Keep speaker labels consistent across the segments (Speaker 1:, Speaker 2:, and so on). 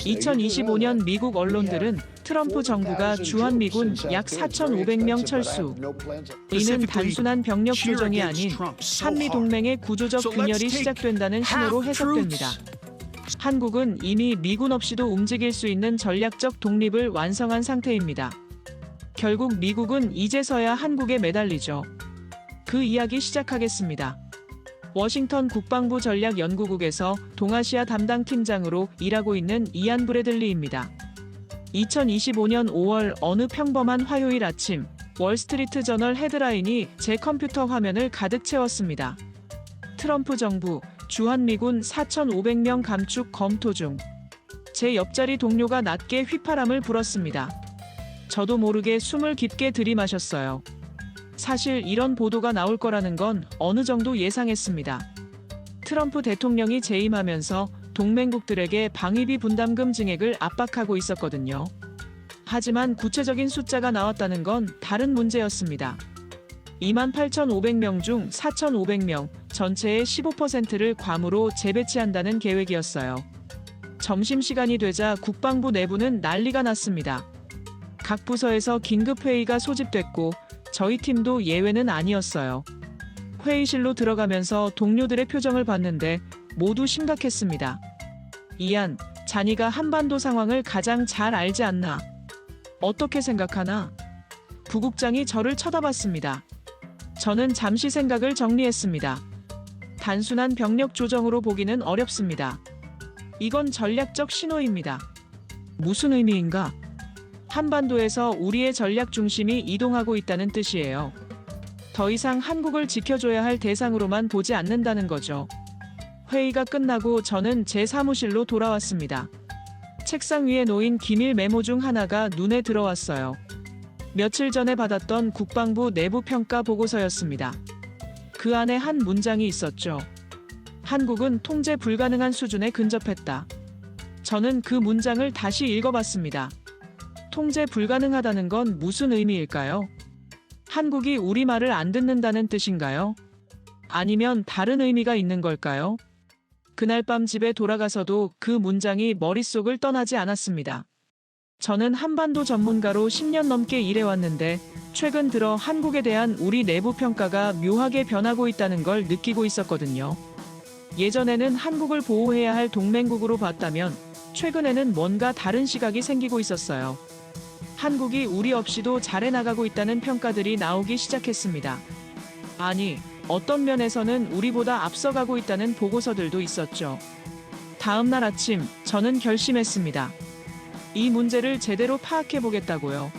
Speaker 1: 2025년 미국 언론들은 트럼프 정부가 주한미군 약 4,500명 철수, 이는 단순한 병력 조정이 아닌 한미 동맹의 구조적 균열이 시작된다는 신호로 해석됩니다. 한국은 이미 미군 없이도 움직일 수 있는 전략적 독립을 완성한 상태입니다. 결국 미국은 이제서야 한국에 매달리죠. 그 이야기 시작하겠습니다. 워싱턴 국방부 전략연구국에서 동아시아 담당 팀장으로 일하고 있는 이안 브래들리입니다. 2025년 5월 어느 평범한 화요일 아침 월스트리트 저널 헤드라인이 제 컴퓨터 화면을 가득 채웠습니다. 트럼프 정부 주한미군 4,500명 감축 검토 중. 제 옆자리 동료가 낮게 휘파람을 불었습니다. 저도 모르게 숨을 깊게 들이마셨어요. 사실 이런 보도가 나올 거라는 건 어느 정도 예상했습니다. 트럼프 대통령이 재임하면서 동맹국들에게 방위비 분담금 증액을 압박하고 있었거든요. 하지만 구체적인 숫자가 나왔다는 건 다른 문제였습니다. 28,500명 중 4,500명, 전체의 15%를 괌으로 재배치한다는 계획이었어요. 점심시간이 되자 국방부 내부는 난리가 났습니다. 각 부서에서 긴급회의가 소집됐고 저희 팀도 예외는 아니었어요. 회의실로 들어가면서 동료들의 표정을 봤는데 모두 심각했습니다. 이안, 자니가 한반도 상황을 가장 잘 알지 않나? 어떻게 생각하나? 부국장이 저를 쳐다봤습니다. 저는 잠시 생각을 정리했습니다. 단순한 병력 조정으로 보기는 어렵습니다. 이건 전략적 신호입니다. 무슨 의미인가? 한반도에서 우리의 전략 중심이 이동하고 있다는 뜻이에요. 더 이상 한국을 지켜줘야 할 대상으로만 보지 않는다는 거죠. 회의가 끝나고 저는 제 사무실로 돌아왔습니다. 책상 위에 놓인 기밀 메모 중 하나가 눈에 들어왔어요. 며칠 전에 받았던 국방부 내부 평가 보고서였습니다. 그 안에 한 문장이 있었죠. 한국은 통제 불가능한 수준에 근접했다. 저는 그 문장을 다시 읽어봤습니다. 통제 불가능하다는 건 무슨 의미일까요? 한국이 우리 말을 안 듣는다는 뜻인가요? 아니면 다른 의미가 있는 걸까요? 그날 밤 집에 돌아가서도 그 문장이 머릿속을 떠나지 않았습니다. 저는 한반도 전문가로 10년 넘게 일해왔는데 최근 들어 한국에 대한 우리 내부 평가가 묘하게 변하고 있다는 걸 느끼고 있었거든요. 예전에는 한국을 보호해야 할 동맹국으로 봤다면 최근에는 뭔가 다른 시각이 생기고 있었어요. 한국이 우리 없이도 잘해 나가고 있다는 평가들이 나오기 시작했습니다. 아니, 어떤 면에서는 우리보다 앞서가고 있다는 보고서들도 있었죠. 다음 날 아침, 저는 결심했습니다. 이 문제를 제대로 파악해 보겠다고요.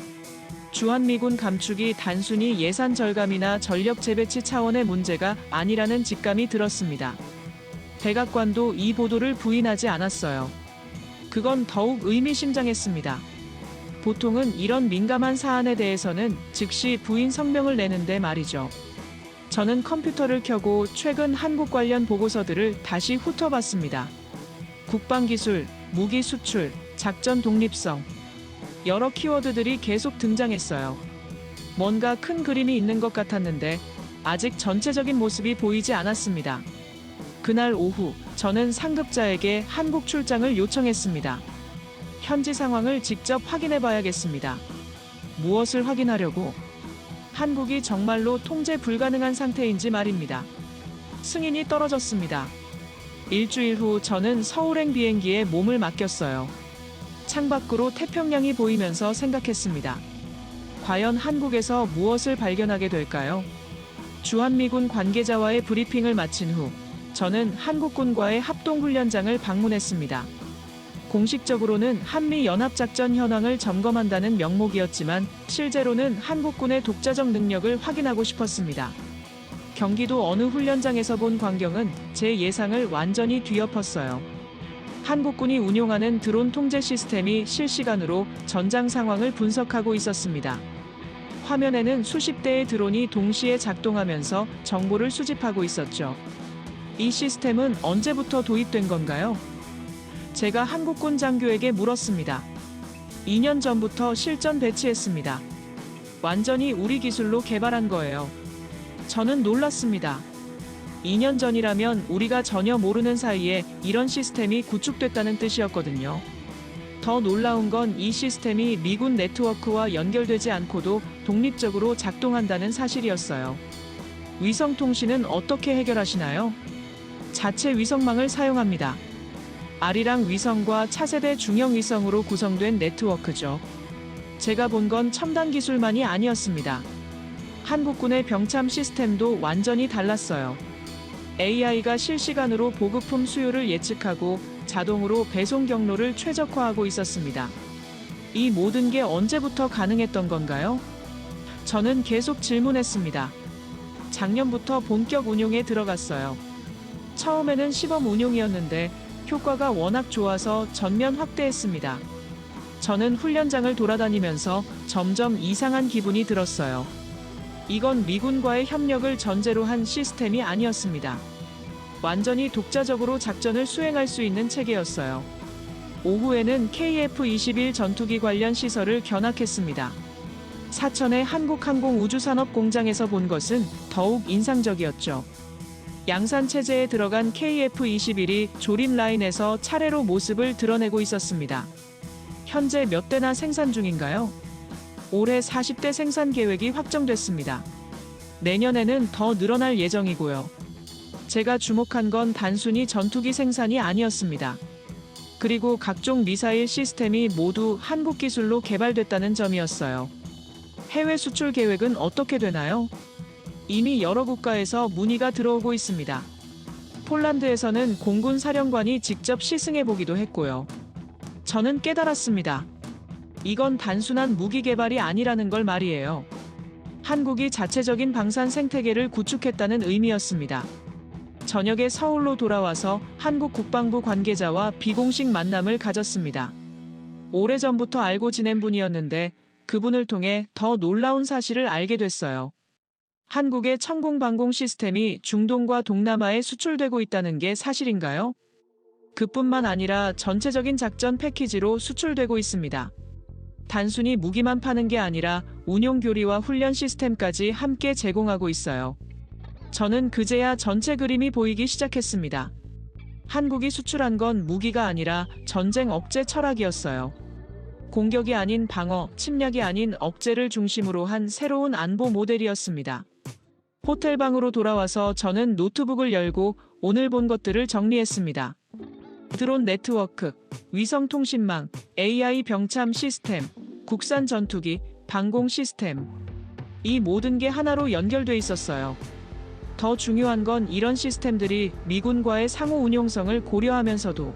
Speaker 1: 주한미군 감축이 단순히 예산 절감이나 전력 재배치 차원의 문제가 아니라는 직감이 들었습니다. 백악관도 이 보도를 부인하지 않았어요. 그건 더욱 의미심장했습니다. 보통은 이런 민감한 사안에 대해서는 즉시 부인 성명을 내는데 말이죠. 저는 컴퓨터를 켜고 최근 한국 관련 보고서들을 다시 훑어봤습니다. 국방기술, 무기 수출, 작전 독립성. 여러 키워드들이 계속 등장했어요. 뭔가 큰 그림이 있는 것 같았는데 아직 전체적인 모습이 보이지 않았습니다. 그날 오후 저는 상급자에게 한국 출장을 요청했습니다. 현지 상황을 직접 확인해 봐야겠습니다. 무엇을 확인하려고? 한국이 정말로 통제 불가능한 상태인지 말입니다. 승인이 떨어졌습니다. 일주일 후 저는 서울행 비행기에 몸을 맡겼어요. 창밖으로 태평양이 보이면서 생각했습니다. 과연 한국에서 무엇을 발견하게 될까요? 주한미군 관계자와의 브리핑을 마친 후 저는 한국군과의 합동훈련장을 방문했습니다. 공식적으로는 한미 연합작전 현황을 점검한다는 명목이었지만 실제로는 한국군의 독자적 능력을 확인하고 싶었습니다. 경기도 어느 훈련장에서 본 광경은 제 예상을 완전히 뒤엎었어요. 한국군이 운용하는 드론 통제 시스템이 실시간으로 전장 상황을 분석하고 있었습니다. 화면에는 수십 대의 드론이 동시에 작동하면서 정보를 수집하고 있었죠. 이 시스템은 언제부터 도입된 건가요? 제가 한국군 장교에게 물었습니다. 2년 전부터 실전 배치했습니다. 완전히 우리 기술로 개발한 거예요. 저는 놀랐습니다. 2년 전이라면 우리가 전혀 모르는 사이에 이런 시스템이 구축됐다는 뜻이었거든요. 더 놀라운 건 이 시스템이 미군 네트워크와 연결되지 않고도 독립적으로 작동한다는 사실이었어요. 위성 통신은 어떻게 해결하시나요? 자체 위성망을 사용합니다. 아리랑 위성과 차세대 중형 위성으로 구성된 네트워크죠. 제가 본 건 첨단 기술만이 아니었습니다. 한국군의 병참 시스템도 완전히 달랐어요. AI가 실시간으로 보급품 수요를 예측하고 자동으로 배송 경로를 최적화하고 있었습니다. 이 모든 게 언제부터 가능했던 건가요? 저는 계속 질문했습니다. 작년부터 본격 운용에 들어갔어요. 처음에는 시범 운용이었는데 효과가 워낙 좋아서 전면 확대했습니다. 저는 훈련장을 돌아다니면서 점점 이상한 기분이 들었어요. 이건 미군과의 협력을 전제로 한 시스템이 아니었습니다. 완전히 독자적으로 작전을 수행할 수 있는 체계였어요. 오후에는 KF-21 전투기 관련 시설을 견학했습니다. 사천의 한국항공우주산업공장에서 본 것은 더욱 인상적이었죠. 양산 체제에 들어간 KF-21이 조립 라인에서 차례로 모습을 드러내고 있었습니다. 현재 몇 대나 생산 중인가요? 올해 40대 생산 계획이 확정됐습니다. 내년에는 더 늘어날 예정이고요. 제가 주목한 건 단순히 전투기 생산이 아니었습니다. 그리고 각종 미사일 시스템이 모두 한국 기술로 개발됐다는 점이었어요. 해외 수출 계획은 어떻게 되나요? 이미 여러 국가에서 문의가 들어오고 있습니다. 폴란드에서는 공군 사령관이 직접 시승해 보기도 했고요. 저는 깨달았습니다. 이건 단순한 무기 개발이 아니라는 걸 말이에요. 한국이 자체적인 방산 생태계를 구축했다는 의미였습니다. 저녁에 서울로 돌아와서 한국 국방부 관계자와 비공식 만남을 가졌습니다. 오래전부터 알고 지낸 분이었는데 그분을 통해 더 놀라운 사실을 알게 됐어요. 한국의 천공방공 시스템이 중동과 동남아에 수출되고 있다는 게 사실인가요? 그뿐만 아니라 전체적인 작전 패키지로 수출되고 있습니다. 단순히 무기만 파는 게 아니라 운용 교리와 훈련 시스템까지 함께 제공하고 있어요. 저는 그제야 전체 그림이 보이기 시작했습니다. 한국이 수출한 건 무기가 아니라 전쟁 억제 철학이었어요. 공격이 아닌 방어, 침략이 아닌 억제를 중심으로 한 새로운 안보 모델이었습니다. 호텔방으로 돌아와서 저는 노트북을 열고 오늘 본 것들을 정리했습니다. 드론 네트워크, 위성 통신망, AI 병참 시스템, 국산 전투기, 방공 시스템. 이 모든 게 하나로 연결돼 있었어요. 더 중요한 건 이런 시스템들이 미군과의 상호 운용성을 고려하면서도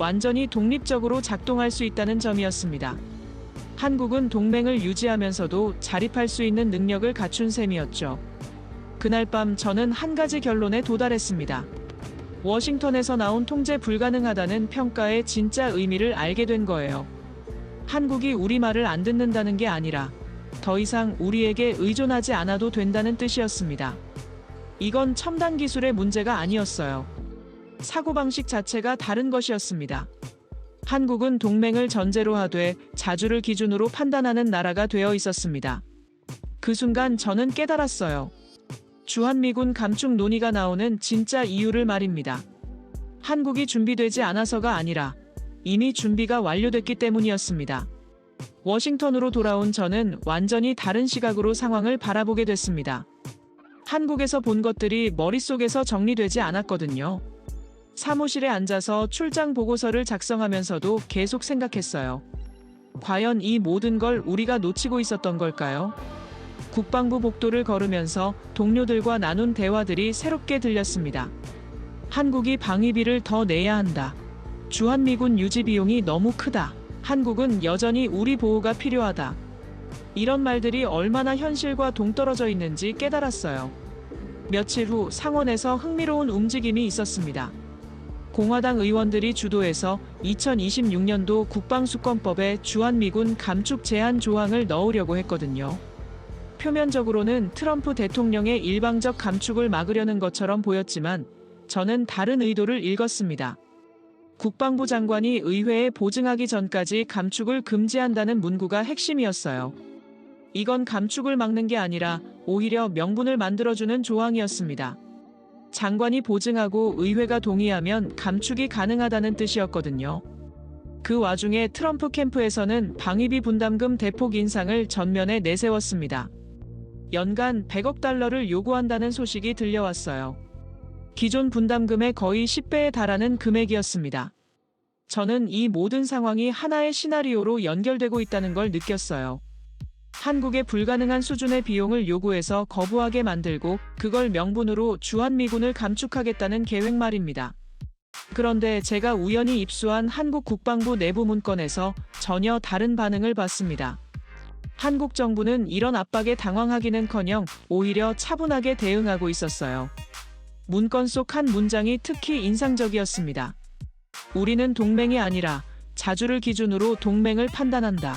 Speaker 1: 완전히 독립적으로 작동할 수 있다는 점이었습니다. 한국은 동맹을 유지하면서도 자립할 수 있는 능력을 갖춘 셈이었죠. 그날 밤 저는 한 가지 결론에 도달했습니다. 워싱턴에서 나온 통제 불가능하다는 평가의 진짜 의미를 알게 된 거예요. 한국이 우리 말을 안 듣는다는 게 아니라 더 이상 우리에게 의존하지 않아도 된다는 뜻이었습니다. 이건 첨단 기술의 문제가 아니었어요. 사고방식 자체가 다른 것이었습니다. 한국은 동맹을 전제로 하되 자주를 기준으로 판단하는 나라가 되어 있었습니다. 그 순간 저는 깨달았어요. 주한미군 감축 논의가 나오는 진짜 이유를 말입니다. 한국이 준비되지 않아서가 아니라 이미 준비가 완료됐기 때문이었습니다. 워싱턴으로 돌아온 저는 완전히 다른 시각으로 상황을 바라보게 됐습니다. 한국에서 본 것들이 머릿속에서 정리되지 않았거든요. 사무실에 앉아서 출장 보고서를 작성하면서도 계속 생각했어요. 과연 이 모든 걸 우리가 놓치고 있었던 걸까요? 국방부 복도를 걸으면서 동료들과 나눈 대화들이 새롭게 들렸습니다. 한국이 방위비를 더 내야 한다. 주한미군 유지 비용이 너무 크다. 한국은 여전히 우리 보호가 필요하다. 이런 말들이 얼마나 현실과 동떨어져 있는지 깨달았어요. 며칠 후 상원에서 흥미로운 움직임이 있었습니다. 공화당 의원들이 주도해서 2026년도 국방수권법에 주한미군 감축 제한 조항을 넣으려고 했거든요. 표면적으로는 트럼프 대통령의 일방적 감축을 막으려는 것처럼 보였지만 저는 다른 의도를 읽었습니다. 국방부 장관이 의회에 보증하기 전까지 감축을 금지한다는 문구가 핵심이었어요. 이건 감축을 막는 게 아니라 오히려 명분을 만들어주는 조항이었습니다. 장관이 보증하고 의회가 동의하면 감축이 가능하다는 뜻이었거든요. 그 와중에 트럼프 캠프에서는 방위비 분담금 대폭 인상을 전면에 내세웠습니다. 연간 100억 달러를 요구한다는 소식이 들려왔어요. 기존 분담금의 거의 10배에 달하는 금액이었습니다. 저는 이 모든 상황이 하나의 시나리오로 연결되고 있다는 걸 느꼈어요. 한국에 불가능한 수준의 비용을 요구해서 거부하게 만들고 그걸 명분으로 주한미군을 감축하겠다는 계획 말입니다. 그런데 제가 우연히 입수한 한국 국방부 내부 문건에서 전혀 다른 반응을 봤습니다. 한국 정부는 이런 압박에 당황하기는커녕 오히려 차분하게 대응하고 있었어요. 문건 속 한 문장이 특히 인상적이었습니다. 우리는 동맹이 아니라 자주를 기준으로 동맹을 판단한다.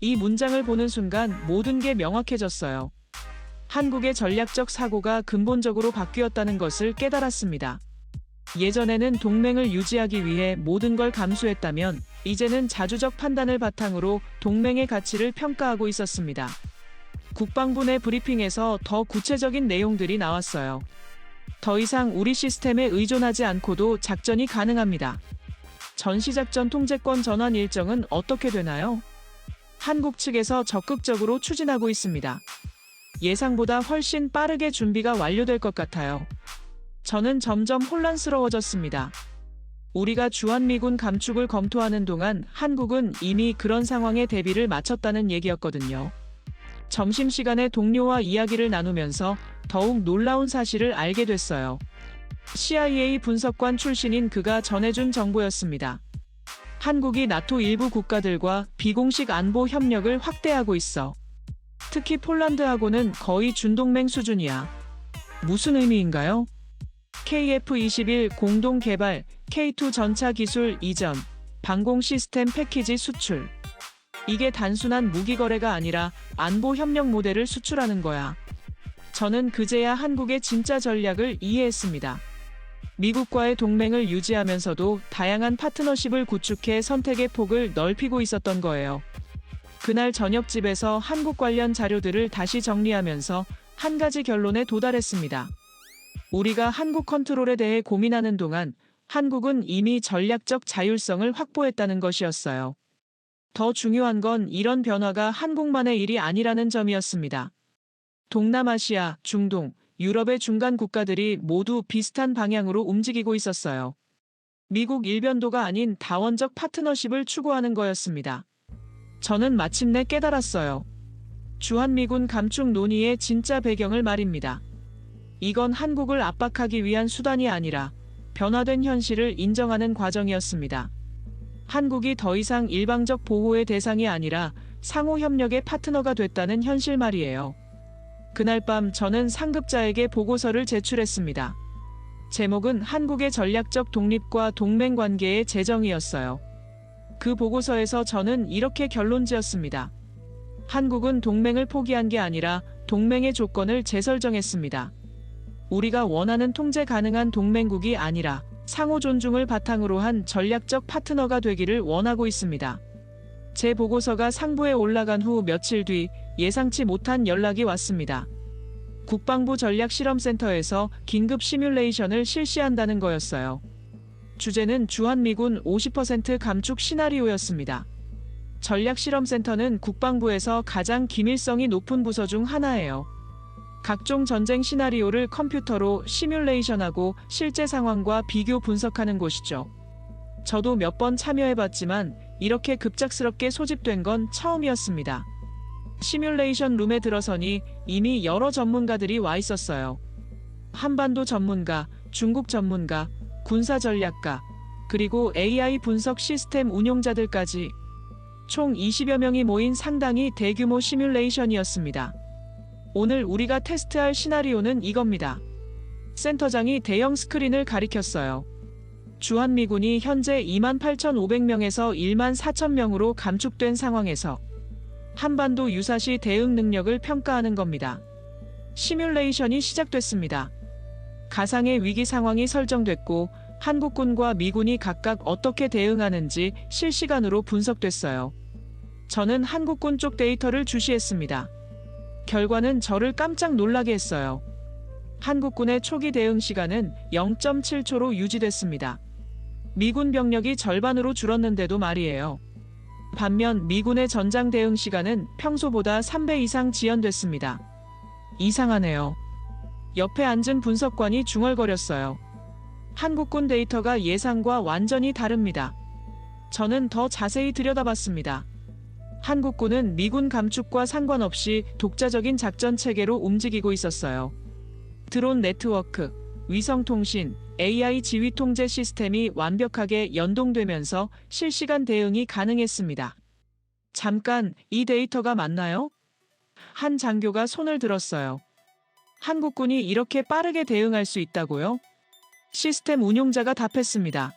Speaker 1: 이 문장을 보는 순간 모든 게 명확해졌어요. 한국의 전략적 사고가 근본적으로 바뀌었다는 것을 깨달았습니다. 예전에는 동맹을 유지하기 위해 모든 걸 감수했다면 이제는 자주적 판단을 바탕으로 동맹의 가치를 평가하고 있었습니다. 국방부 내 브리핑에서 더 구체적인 내용들이 나왔어요. 더 이상 우리 시스템에 의존하지 않고도 작전이 가능합니다. 전시작전 통제권 전환 일정은 어떻게 되나요? 한국 측에서 적극적으로 추진하고 있습니다. 예상보다 훨씬 빠르게 준비가 완료될 것 같아요. 저는 점점 혼란스러워졌습니다. 우리가 주한미군 감축을 검토하는 동안 한국은 이미 그런 상황에 대비를 마쳤다는 얘기였거든요. 점심시간에 동료와 이야기를 나누면서 더욱 놀라운 사실을 알게 됐어요. CIA 분석관 출신인 그가 전해준 정보였습니다. 한국이 나토 일부 국가들과 비공식 안보 협력을 확대하고 있어. 특히 폴란드하고는 거의 준동맹 수준이야. 무슨 의미인가요? KF-21 공동 개발, K2 전차 기술 이전, 방공 시스템 패키지 수출. 이게 단순한 무기 거래가 아니라 안보 협력 모델을 수출하는 거야. 저는 그제야 한국의 진짜 전략을 이해했습니다. 미국과의 동맹을 유지하면서도 다양한 파트너십을 구축해 선택의 폭을 넓히고 있었던 거예요. 그날 저녁 집에서 한국 관련 자료들을 다시 정리하면서 한 가지 결론에 도달했습니다. 우리가 한국 컨트롤에 대해 고민하는 동안 한국은 이미 전략적 자율성을 확보했다는 것이었어요. 더 중요한 건 이런 변화가 한국만의 일이 아니라는 점이었습니다. 동남아시아, 중동, 유럽의 중간 국가들이 모두 비슷한 방향으로 움직이고 있었어요. 미국 일변도가 아닌 다원적 파트너십을 추구하는 거였습니다. 저는 마침내 깨달았어요. 주한미군 감축 논의의 진짜 배경을 말입니다. 이건 한국을 압박하기 위한 수단이 아니라 변화된 현실을 인정하는 과정이었습니다. 한국이 더 이상 일방적 보호의 대상이 아니라 상호 협력의 파트너가 됐다는 현실 말이에요. 그날 밤 저는 상급자에게 보고서를 제출했습니다. 제목은 한국의 전략적 독립과 동맹 관계의 재정이었어요. 그 보고서에서 저는 이렇게 결론 지었습니다. 한국은 동맹을 포기한 게 아니라 동맹의 조건을 재설정했습니다. 우리가 원하는 통제 가능한 동맹국이 아니라 상호 존중을 바탕으로 한 전략적 파트너가 되기를 원하고 있습니다. 제 보고서가 상부에 올라간 후 며칠 뒤 예상치 못한 연락이 왔습니다. 국방부 전략실험센터에서 긴급 시뮬레이션을 실시한다는 거였어요. 주제는 주한미군 50% 감축 시나리오였습니다. 전략실험센터는 국방부에서 가장 기밀성이 높은 부서 중 하나예요. 각종 전쟁 시나리오를 컴퓨터로 시뮬레이션하고 실제 상황과 비교 분석하는 곳이죠. 저도 몇 번 참여해봤지만 이렇게 급작스럽게 소집된 건 처음이었습니다. 시뮬레이션 룸에 들어서니 이미 여러 전문가들이 와 있었어요. 한반도 전문가, 중국 전문가, 군사 전략가, 그리고 AI 분석 시스템 운용자들까지 총 20여 명이 모인 상당히 대규모 시뮬레이션이었습니다. 오늘 우리가 테스트할 시나리오는 이겁니다. 센터장이 대형 스크린을 가리켰어요. 주한미군이 현재 28,500명에서 1만 4천명으로 감축된 상황에서 한반도 유사시 대응 능력을 평가하는 겁니다. 시뮬레이션이 시작됐습니다. 가상의 위기 상황이 설정됐고 한국군과 미군이 각각 어떻게 대응하는지 실시간으로 분석됐어요. 저는 한국군 쪽 데이터를 주시했습니다. 결과는 저를 깜짝 놀라게 했어요. 한국군의 초기 대응 시간은 0.7초로 유지됐습니다. 미군 병력이 절반으로 줄었는데도 말이에요. 반면 미군의 전장 대응 시간은 평소보다 3배 이상 지연됐습니다. 이상하네요. 옆에 앉은 분석관이 중얼거렸어요. 한국군 데이터가 예상과 완전히 다릅니다. 저는 더 자세히 들여다봤습니다. 한국군은 미군 감축과 상관없이 독자적인 작전 체계로 움직이고 있었어요. 드론 네트워크, 위성통신, AI 지휘 통제 시스템이 완벽하게 연동되면서 실시간 대응이 가능했습니다. 잠깐, 이 데이터가 맞나요? 한 장교가 손을 들었어요. 한국군이 이렇게 빠르게 대응할 수 있다고요? 시스템 운용자가 답했습니다.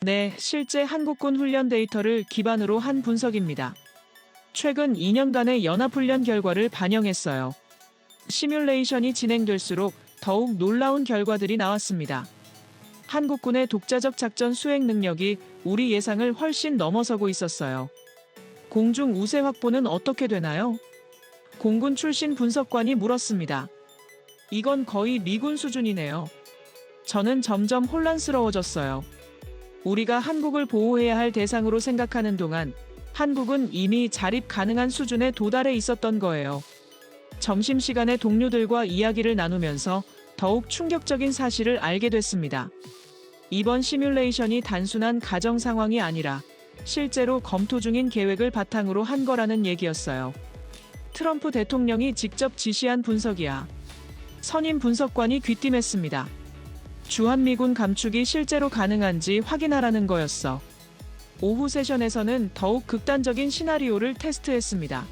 Speaker 1: 네, 실제 한국군 훈련 데이터를 기반으로 한 분석입니다. 최근 2년간의 연합훈련 결과를 반영했어요. 시뮬레이션이 진행될수록 더욱 놀라운 결과들이 나왔습니다. 한국군의 독자적 작전 수행 능력이 우리 예상을 훨씬 넘어서고 있었어요. 공중 우세 확보는 어떻게 되나요? 공군 출신 분석관이 물었습니다. 이건 거의 미군 수준이네요. 저는 점점 혼란스러워졌어요. 우리가 한국을 보호해야 할 대상으로 생각하는 동안 한국은 이미 자립 가능한 수준에 도달해 있었던 거예요. 점심시간에 동료들과 이야기를 나누면서 더욱 충격적인 사실을 알게 됐습니다. 이번 시뮬레이션이 단순한 가정 상황이 아니라 실제로 검토 중인 계획을 바탕으로 한 거라는 얘기였어요. 트럼프 대통령이 직접 지시한 분석이야. 선임 분석관이 귀띔했습니다. 주한미군 감축이 실제로 가능한지 확인하라는 거였어. 오후 세션에서는 더욱 극단적인 시나리오를 테스트했습니다.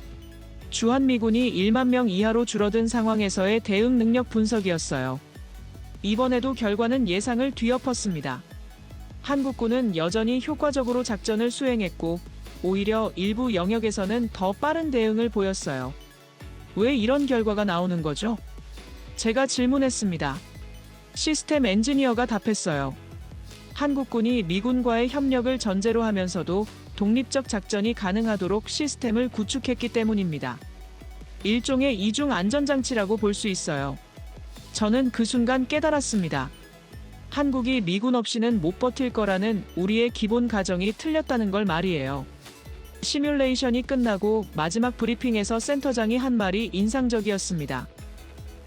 Speaker 1: 주한미군이 1만 명 이하로 줄어든 상황에서의 대응 능력 분석이었어요. 이번에도 결과는 예상을 뒤엎었습니다. 한국군은 여전히 효과적으로 작전을 수행했고 오히려 일부 영역에서는 더 빠른 대응을 보였어요. 왜 이런 결과가 나오는 거죠? 제가 질문했습니다. 시스템 엔지니어가 답했어요. 한국군이 미군과의 협력을 전제로 하면서도 독립적 작전이 가능하도록 시스템을 구축했기 때문입니다. 일종의 이중 안전장치라고 볼 수 있어요. 저는 그 순간 깨달았습니다. 한국이 미군 없이는 못 버틸 거라는 우리의 기본 가정이 틀렸다는 걸 말이에요. 시뮬레이션이 끝나고 마지막 브리핑에서 센터장이 한 말이 인상적이었습니다.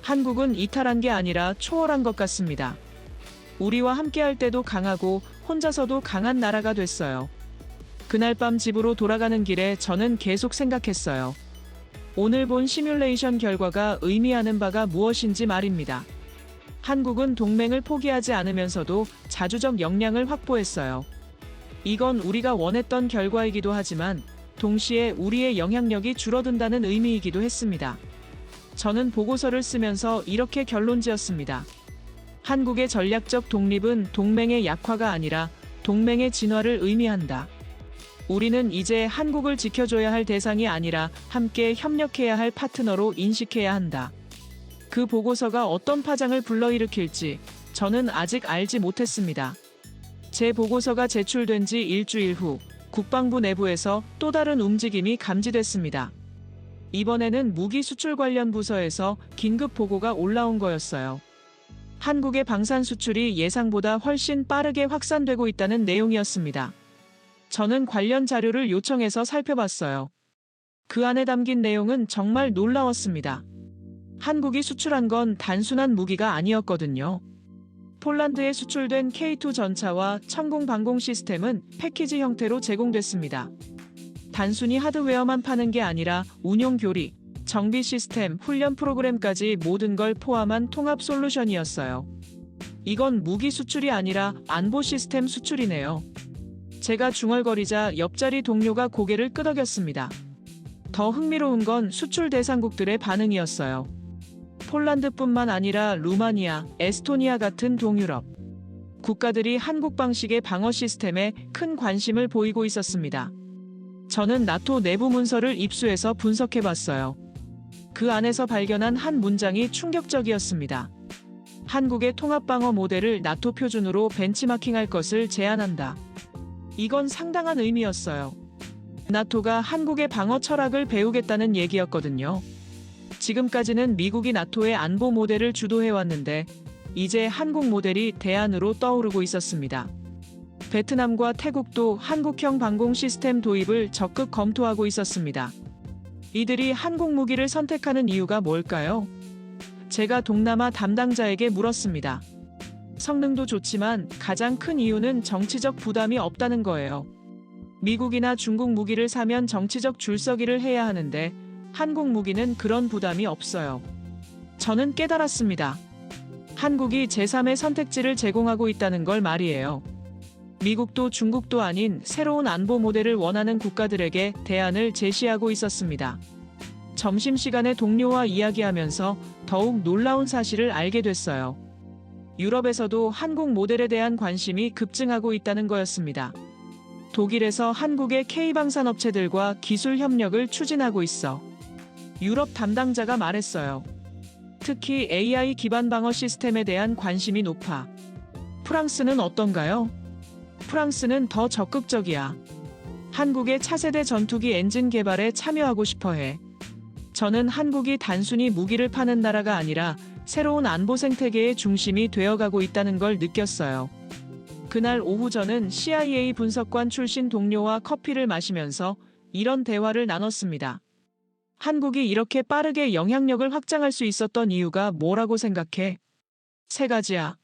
Speaker 1: 한국은 이탈한 게 아니라 초월한 것 같습니다. 우리와 함께할 때도 강하고 혼자서도 강한 나라가 됐어요. 그날 밤 집으로 돌아가는 길에 저는 계속 생각했어요. 오늘 본 시뮬레이션 결과가 의미하는 바가 무엇인지 말입니다. 한국은 동맹을 포기하지 않으면서도 자주적 역량을 확보했어요. 이건 우리가 원했던 결과이기도 하지만 동시에 우리의 영향력이 줄어든다는 의미이기도 했습니다. 저는 보고서를 쓰면서 이렇게 결론 지었습니다. 한국의 전략적 독립은 동맹의 약화가 아니라 동맹의 진화를 의미한다. 우리는 이제 한국을 지켜줘야 할 대상이 아니라 함께 협력해야 할 파트너로 인식해야 한다. 그 보고서가 어떤 파장을 불러일으킬지 저는 아직 알지 못했습니다. 제 보고서가 제출된 지 일주일 후 국방부 내부에서 또 다른 움직임이 감지됐습니다. 이번에는 무기 수출 관련 부서에서 긴급 보고가 올라온 거였어요. 한국의 방산 수출이 예상보다 훨씬 빠르게 확산되고 있다는 내용이었습니다. 저는 관련 자료를 요청해서 살펴봤어요. 그 안에 담긴 내용은 정말 놀라웠습니다. 한국이 수출한 건 단순한 무기가 아니었거든요. 폴란드에 수출된 K2 전차와 천공 방공 시스템은 패키지 형태로 제공됐습니다. 단순히 하드웨어만 파는 게 아니라 운용 교리, 정비 시스템, 훈련 프로그램까지 모든 걸 포함한 통합 솔루션이었어요. 이건 무기 수출이 아니라 안보 시스템 수출이네요. 제가 중얼거리자 옆자리 동료가 고개를 끄덕였습니다. 더 흥미로운 건 수출 대상국들의 반응이었어요. 폴란드뿐만 아니라 루마니아, 에스토니아 같은 동유럽 국가들이 한국 방식의 방어 시스템에 큰 관심을 보이고 있었습니다. 저는 나토 내부 문서를 입수해서 분석해 봤어요. 그 안에서 발견한 한 문장이 충격적이었습니다. 한국의 통합방어 모델을 나토 표준으로 벤치마킹할 것을 제안한다. 이건 상당한 의미였어요. 나토가 한국의 방어 철학을 배우겠다는 얘기였거든요. 지금까지는 미국이 나토의 안보 모델을 주도해왔는데 이제 한국 모델이 대안으로 떠오르고 있었습니다. 베트남과 태국도 한국형 방공 시스템 도입을 적극 검토하고 있었습니다. 이들이 한국 무기를 선택하는 이유가 뭘까요? 제가 동남아 담당자에게 물었습니다. 성능도 좋지만 가장 큰 이유는 정치적 부담이 없다는 거예요. 미국이나 중국 무기를 사면 정치적 줄서기를 해야 하는데 한국 무기는 그런 부담이 없어요. 저는 깨달았습니다. 한국이 제3의 선택지를 제공하고 있다는 걸 말이에요. 미국도 중국도 아닌 새로운 안보 모델을 원하는 국가들에게 대안을 제시하고 있었습니다. 점심시간에 동료와 이야기하면서 더욱 놀라운 사실을 알게 됐어요. 유럽에서도 한국 모델에 대한 관심이 급증하고 있다는 거였습니다. 독일에서 한국의 K방산 업체들과 기술 협력을 추진하고 있어 유럽 담당자가 말했어요. 특히 AI 기반 방어 시스템에 대한 관심이 높아. 프랑스는 어떤가요? 프랑스는 더 적극적이야. 한국의 차세대 전투기 엔진 개발에 참여하고 싶어 해. 저는 한국이 단순히 무기를 파는 나라가 아니라 새로운 안보 생태계의 중심이 되어가고 있다는 걸 느꼈어요. 그날 오후 저는 CIA 분석관 출신 동료와 커피를 마시면서 이런 대화를 나눴습니다. 한국이 이렇게 빠르게 영향력을 확장할 수 있었던 이유가 뭐라고 생각해? 세 가지야.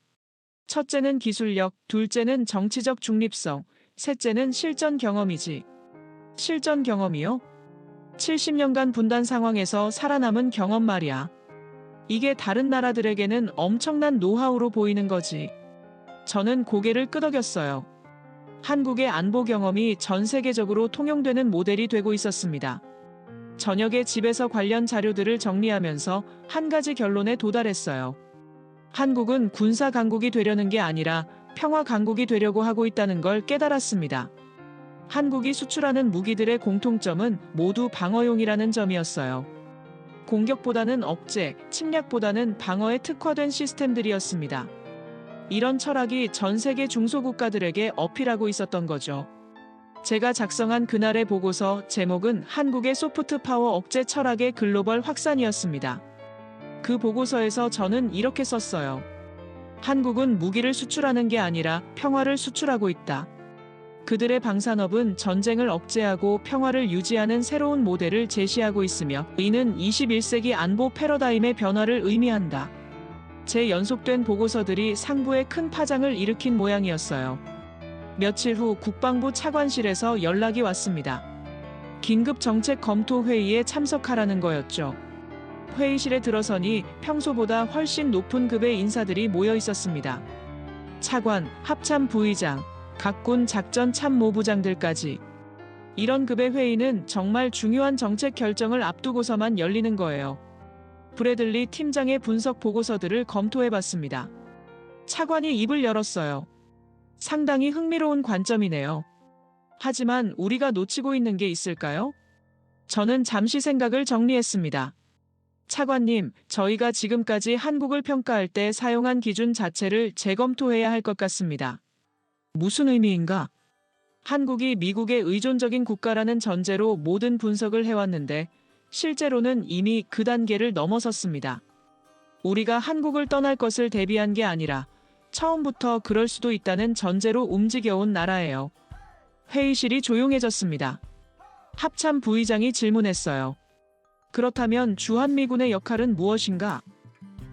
Speaker 1: 첫째는 기술력, 둘째는 정치적 중립성, 셋째는 실전 경험이지. 실전 경험이요? 70년간 분단 상황에서 살아남은 경험 말이야. 이게 다른 나라들에게는 엄청난 노하우로 보이는 거지. 저는 고개를 끄덕였어요. 한국의 안보 경험이 전 세계적으로 통용되는 모델이 되고 있었습니다. 저녁에 집에서 관련 자료들을 정리하면서 한 가지 결론에 도달했어요. 한국은 군사 강국이 되려는 게 아니라 평화 강국이 되려고 하고 있다는 걸 깨달았습니다. 한국이 수출하는 무기들의 공통점은 모두 방어용이라는 점이었어요. 공격보다는 억제, 침략보다는 방어에 특화된 시스템들이었습니다. 이런 철학이 전 세계 중소국가들에게 어필하고 있었던 거죠. 제가 작성한 그날의 보고서 제목은 한국의 소프트 파워 억제 철학의 글로벌 확산이었습니다. 그 보고서에서 저는 이렇게 썼어요. 한국은 무기를 수출하는 게 아니라 평화를 수출하고 있다. 그들의 방산업은 전쟁을 억제하고 평화를 유지하는 새로운 모델을 제시하고 있으며 이는 21세기 안보 패러다임의 변화를 의미한다. 제 연속된 보고서들이 상부에 큰 파장을 일으킨 모양이었어요. 며칠 후 국방부 차관실에서 연락이 왔습니다. 긴급 정책 검토 회의에 참석하라는 거였죠. 회의실에 들어서니 평소보다 훨씬 높은 급의 인사들이 모여 있었습니다. 차관, 합참 부의장, 각군 작전 참모부장들까지. 이런 급의 회의는 정말 중요한 정책 결정을 앞두고서만 열리는 거예요. 브래들리 팀장의 분석 보고서들을 검토해 봤습니다. 차관이 입을 열었어요. 상당히 흥미로운 관점이네요. 하지만 우리가 놓치고 있는 게 있을까요? 저는 잠시 생각을 정리했습니다. 차관님, 저희가 지금까지 한국을 평가할 때 사용한 기준 자체를 재검토해야 할 것 같습니다. 무슨 의미인가? 한국이 미국의 의존적인 국가라는 전제로 모든 분석을 해왔는데 실제로는 이미 그 단계를 넘어섰습니다. 우리가 한국을 떠날 것을 대비한 게 아니라 처음부터 그럴 수도 있다는 전제로 움직여온 나라예요. 회의실이 조용해졌습니다. 합참 부의장이 질문했어요. 그렇다면 주한미군의 역할은 무엇인가?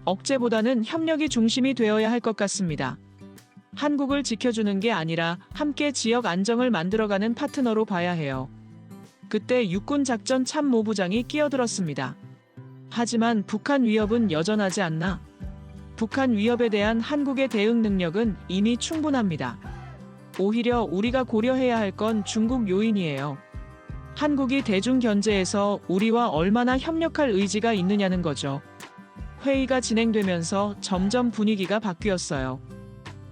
Speaker 1: 억제보다는 협력이 중심이 되어야 할 것 같습니다. 한국을 지켜주는 게 아니라 함께 지역 안정을 만들어가는 파트너로 봐야 해요. 그때 육군 작전 참모부장이 끼어들었습니다. 하지만 북한 위협은 여전하지 않나? 북한 위협에 대한 한국의 대응 능력은 이미 충분합니다. 오히려 우리가 고려해야 할 건 중국 요인이에요. 한국이 대중 견제에서 우리와 얼마나 협력할 의지가 있느냐는 거죠. 회의가 진행되면서 점점 분위기가 바뀌었어요.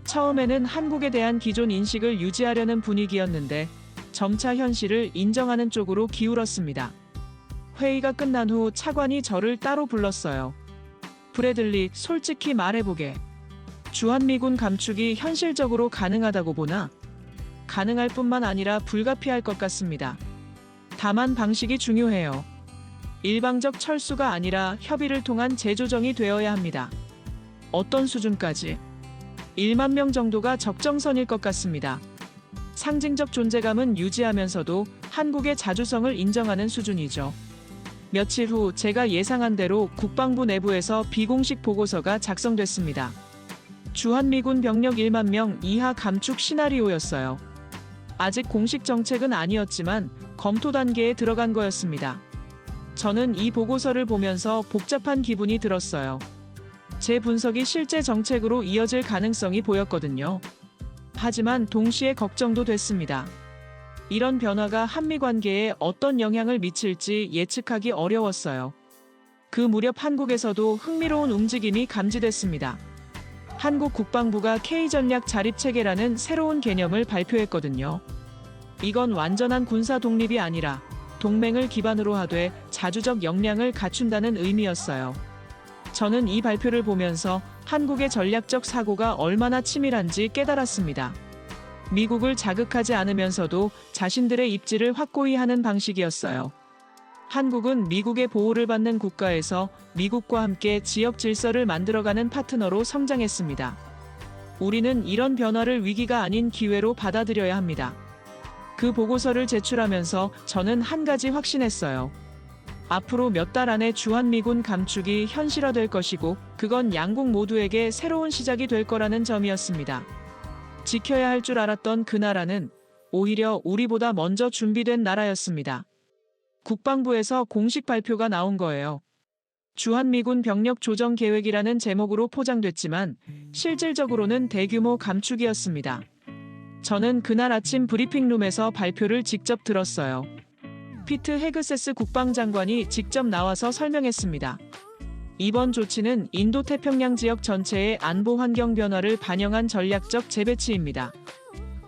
Speaker 1: 처음에는 한국에 대한 기존 인식을 유지하려는 분위기였는데 점차 현실을 인정하는 쪽으로 기울었습니다. 회의가 끝난 후 차관이 저를 따로 불렀어요. 브래들리, 솔직히 말해보게. 주한미군 감축이 현실적으로 가능하다고 보나? 가능할 뿐만 아니라 불가피할 것 같습니다. 다만 방식이 중요해요. 일방적 철수가 아니라 협의를 통한 재조정이 되어야 합니다. 어떤 수준까지? 1만 명 정도가 적정선일 것 같습니다. 상징적 존재감은 유지하면서도 한국의 자주성을 인정하는 수준이죠. 며칠 후 제가 예상한 대로 국방부 내부에서 비공식 보고서가 작성됐습니다. 주한미군 병력 1만 명 이하 감축 시나리오였어요. 아직 공식 정책은 아니었지만 검토 단계에 들어간 거였습니다. 저는 이 보고서를 보면서 복잡한 기분이 들었어요. 제 분석이 실제 정책으로 이어질 가능성이 보였거든요. 하지만 동시에 걱정도 됐습니다. 이런 변화가 한미 관계에 어떤 영향을 미칠지 예측하기 어려웠어요. 그 무렵 한국에서도 흥미로운 움직임이 감지됐습니다. 한국 국방부가 K전략 자립체계라는 새로운 개념을 발표했거든요. 이건 완전한 군사 독립이 아니라 동맹을 기반으로 하되 자주적 역량을 갖춘다는 의미였어요. 저는 이 발표를 보면서 한국의 전략적 사고가 얼마나 치밀한지 깨달았습니다. 미국을 자극하지 않으면서도 자신들의 입지를 확고히 하는 방식이었어요. 한국은 미국의 보호를 받는 국가에서 미국과 함께 지역 질서를 만들어가는 파트너로 성장했습니다. 우리는 이런 변화를 위기가 아닌 기회로 받아들여야 합니다. 그 보고서를 제출하면서 저는 한 가지 확신했어요. 앞으로 몇 달 안에 주한미군 감축이 현실화될 것이고 그건 양국 모두에게 새로운 시작이 될 거라는 점이었습니다. 지켜야 할 줄 알았던 그 나라는 오히려 우리보다 먼저 준비된 나라였습니다. 국방부에서 공식 발표가 나온 거예요. 주한미군 병력 조정 계획이라는 제목으로 포장됐지만 실질적으로는 대규모 감축이었습니다. 저는 그날 아침 브리핑룸에서 발표를 직접 들었어요. 피트 헤그세스 국방장관이 직접 나와서 설명했습니다. 이번 조치는 인도 태평양 지역 전체의 안보 환경 변화를 반영한 전략적 재배치입니다.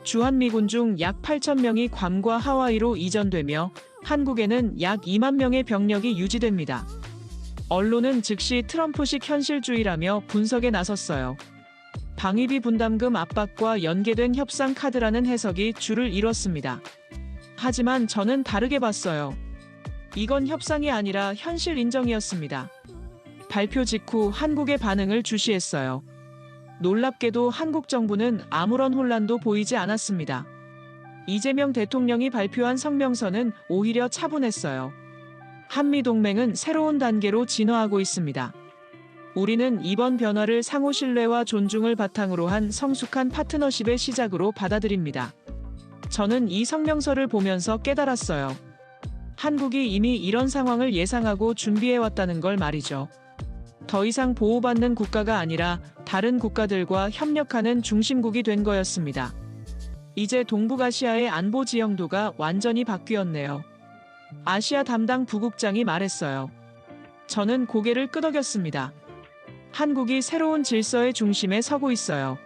Speaker 1: 주한미군 중 약 8천 명이 괌과 하와이로 이전되며 한국에는 약 2만 명의 병력이 유지됩니다. 언론은 즉시 트럼프식 현실주의라며 분석에 나섰어요. 방위비 분담금 압박과 연계된 협상 카드라는 해석이 줄을 이뤘습니다. 하지만 저는 다르게 봤어요. 이건 협상이 아니라 현실 인정이었습니다. 발표 직후 한국의 반응을 주시했어요. 놀랍게도 한국 정부는 아무런 혼란도 보이지 않았습니다. 이재명 대통령이 발표한 성명서는 오히려 차분했어요. 한미동맹은 새로운 단계로 진화하고 있습니다. 우리는 이번 변화를 상호 신뢰와 존중을 바탕으로 한 성숙한 파트너십의 시작으로 받아들입니다. 저는 이 성명서를 보면서 깨달았어요. 한국이 이미 이런 상황을 예상하고 준비해왔다는 걸 말이죠. 더 이상 보호받는 국가가 아니라 다른 국가들과 협력하는 중심국이 된 거였습니다. 이제 동북아시아의 안보 지형도가 완전히 바뀌었네요. 아시아 담당 부국장이 말했어요. 저는 고개를 끄덕였습니다. 한국이 새로운 질서의 중심에 서고 있어요.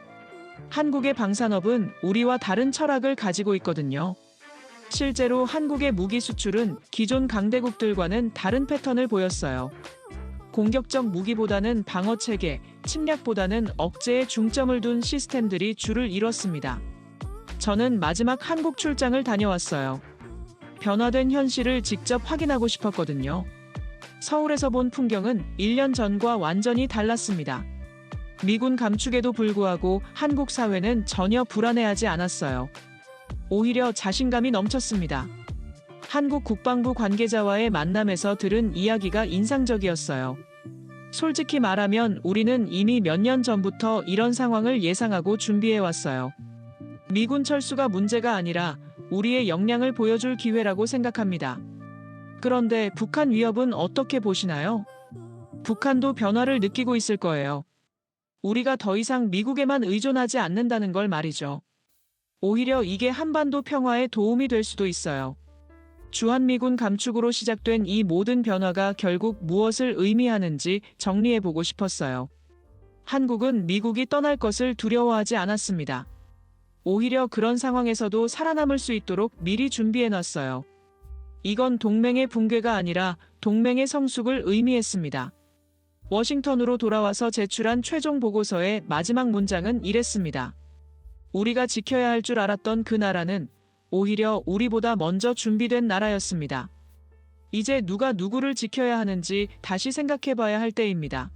Speaker 1: 한국의 방산업은 우리와 다른 철학을 가지고 있거든요. 실제로 한국의 무기 수출은 기존 강대국들과는 다른 패턴을 보였어요. 공격적 무기보다는 방어 체계, 침략보다는 억제에 중점을 둔 시스템들이 줄을 이뤘습니다. 저는 마지막 한국 출장을 다녀왔어요. 변화된 현실을 직접 확인하고 싶었거든요. 서울에서 본 풍경은 1년 전과 완전히 달랐습니다. 미군 감축에도 불구하고 한국 사회는 전혀 불안해하지 않았어요. 오히려 자신감이 넘쳤습니다. 한국 국방부 관계자와의 만남에서 들은 이야기가 인상적이었어요. 솔직히 말하면 우리는 이미 몇 년 전부터 이런 상황을 예상하고 준비해왔어요. 미군 철수가 문제가 아니라 우리의 역량을 보여줄 기회라고 생각합니다. 그런데 북한 위협은 어떻게 보시나요? 북한도 변화를 느끼고 있을 거예요. 우리가 더 이상 미국에만 의존하지 않는다는 걸 말이죠. 오히려 이게 한반도 평화에 도움이 될 수도 있어요. 주한미군 감축으로 시작된 이 모든 변화가 결국 무엇을 의미하는지 정리해보고 싶었어요. 한국은 미국이 떠날 것을 두려워하지 않았습니다. 오히려 그런 상황에서도 살아남을 수 있도록 미리 준비해놨어요. 이건 동맹의 붕괴가 아니라 동맹의 성숙을 의미했습니다. 워싱턴으로 돌아와서 제출한 최종 보고서의 마지막 문장은 이랬습니다. 우리가 지켜야 할 줄 알았던 그 나라는 오히려 우리보다 먼저 준비된 나라였습니다. 이제 누가 누구를 지켜야 하는지 다시 생각해 봐야 할 때입니다.